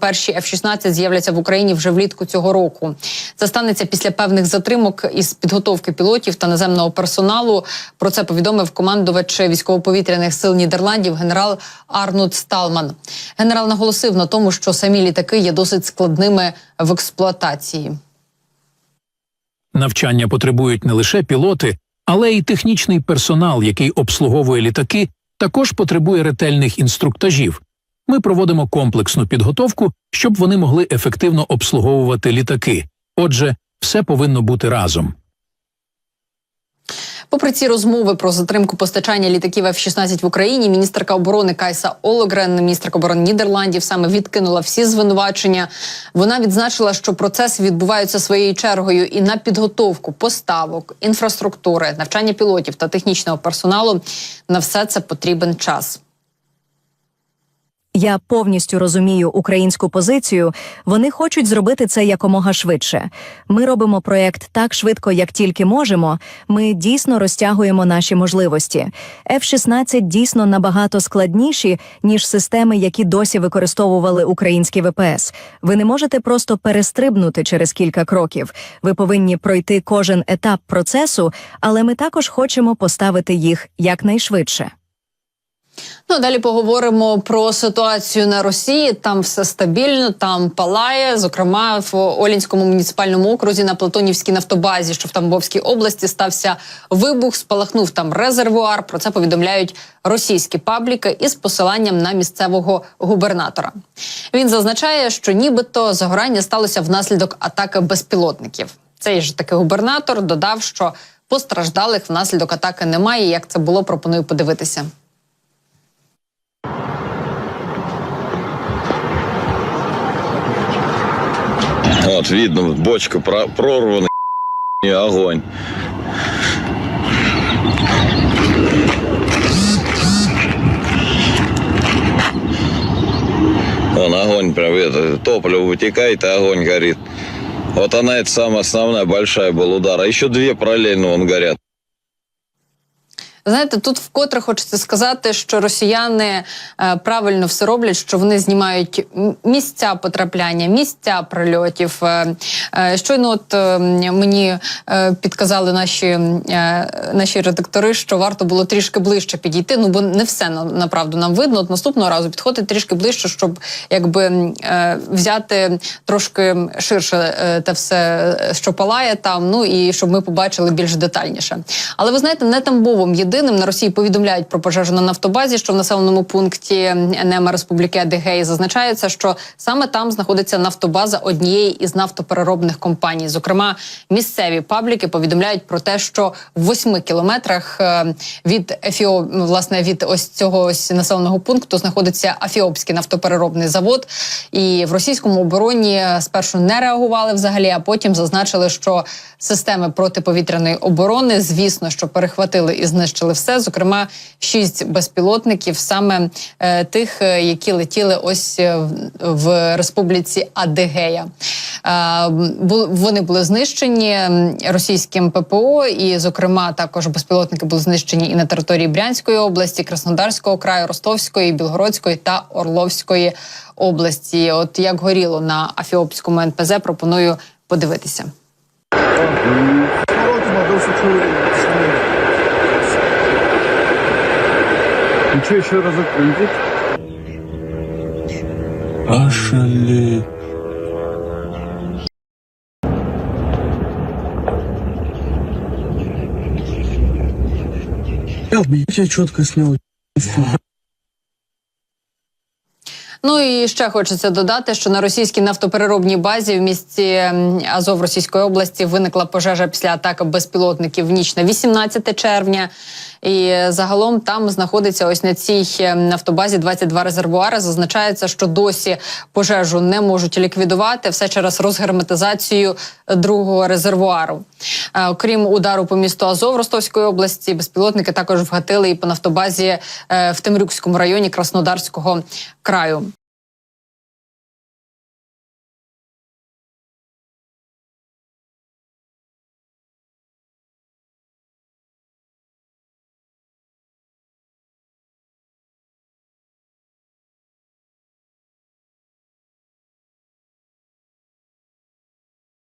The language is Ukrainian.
Перші F-16 з'являться в Україні вже влітку цього року. Це станеться після певних затримок із підготовки пілотів та наземного персоналу. Про це повідомив командувач військово-повітряних сил Нідерландів генерал Арнут Сталман. Генерал наголосив на тому, що самі літаки є досить складними в експлуатації. Навчання потребують не лише пілоти, але й технічний персонал, який обслуговує літаки, також потребує ретельних інструктажів. Ми проводимо комплексну підготовку, щоб вони могли ефективно обслуговувати літаки. Отже, все повинно бути разом. Попри ці розмови про затримку постачання літаків F-16 в Україні, міністерка оборони Кайса Ологрен, міністерка оборони Нідерландів, саме відкинула всі звинувачення. Вона відзначила, що процес відбувається своєю чергою і на підготовку поставок, інфраструктури, навчання пілотів та технічного персоналу на все це потрібен час. Я повністю розумію українську позицію. Вони хочуть зробити це якомога швидше. Ми робимо проект так швидко, як тільки можемо. Ми дійсно розтягуємо наші можливості. F-16 дійсно набагато складніші ніж системи, які досі використовували українські ВПС. Ви не можете просто перестрибнути через кілька кроків. Ви повинні пройти кожен етап процесу, але ми також хочемо поставити їх якнайшвидше. Ну далі поговоримо про ситуацію на Росії. Там все стабільно, там палає. Зокрема, в Олінському муніципальному окрузі на Платонівській нафтобазі, що в Тамбовській області стався вибух, спалахнув там резервуар. Про це повідомляють російські пабліки із посиланням на місцевого губернатора. Він зазначає, що нібито загорання сталося внаслідок атаки безпілотників. Цей ж таки губернатор додав, що постраждалих внаслідок атаки немає. Як це було, пропоную подивитися. Вот, видно, бочка про- прорвана, и огонь. Вон огонь прям, это, топливо вытекает, и огонь горит. Вот она, это самая основная, большая был удар. А еще две параллельно вон горят. Знаєте, тут вкотре хочеться сказати, що росіяни е, правильно все роблять, що вони знімають місця потрапляння, місця прильотів. Е, е, щойно, от мені підказали наші, наші редактори, що варто було трішки ближче підійти. Ну бо не все на направду нам видно. От наступного разу підходити трішки ближче, щоб якби взяти трошки ширше те все, що палає там. Ну і щоб ми побачили більш детальніше. Але ви знаєте, не Тамбовом єдиним на Росії повідомляють про пожежу на нафтобазі, що в населеному пункті Нема Республіки Адигеї зазначається, що саме там знаходиться нафтобаза однієї із нафтопереробних компаній. Зокрема, місцеві пабліки повідомляють про те, що в восьми кілометрах е, від Ефіо, ну, власне, від ось цього ось населеного пункту знаходиться Афіопський нафтопереробний завод. І в російському обороні спершу не реагували взагалі, а потім зазначили, що системи протиповітряної оборони, звісно, що перехватили і знищили все. Зокрема, шість безпілотників, саме е, тих, е, які летіли ось е, в- в республіці Адигея. Е, вони були знищені російським ППО, і, зокрема, також безпілотники були знищені і на території Брянської області, Краснодарського краю, Ростовської, Білгородської та Орловської області. От як горіло на Афіопському НПЗ, пропоную подивитися. Ну что, еще разок прилетит? Ошалеть. Я тебя четко снял. Ну і ще хочеться додати, що на російській нафтопереробній базі в місті Азов Російської області виникла пожежа після атаки безпілотників в ніч на 18 червня. І загалом там знаходиться ось на цій е, нафтобазі 22 резервуари. Зазначається, що досі пожежу не можуть ліквідувати все через розгерметизацію другого резервуару. Е, Окрім удару по місту Азов Ростовської області, безпілотники також вгатили і по нафтобазі е, в Темрюкському районі Краснодарського краю.